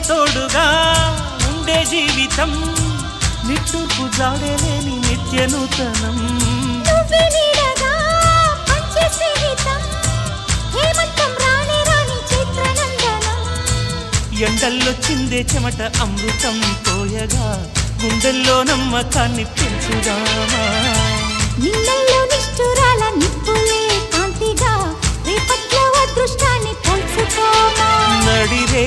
తోడుగా ఉండే జీవితం నిట్టూర్పు జాడలేని నిత్య నూతనం నువ్వే నీడగా పంచే స్నేహితం హేమంతం రాని రాని చిత్రనందనం. ఎండల్లో చిందే చెమట అమృతం పోయగా గుండెల్లో నమ్మకాన్ని పెంచుదామా. నిన్నల్లో నిష్ఠురాల నిప్పులే కాంతిగా రేపట్లో అదృష్టాన్ని పంచుకోమా నడిరే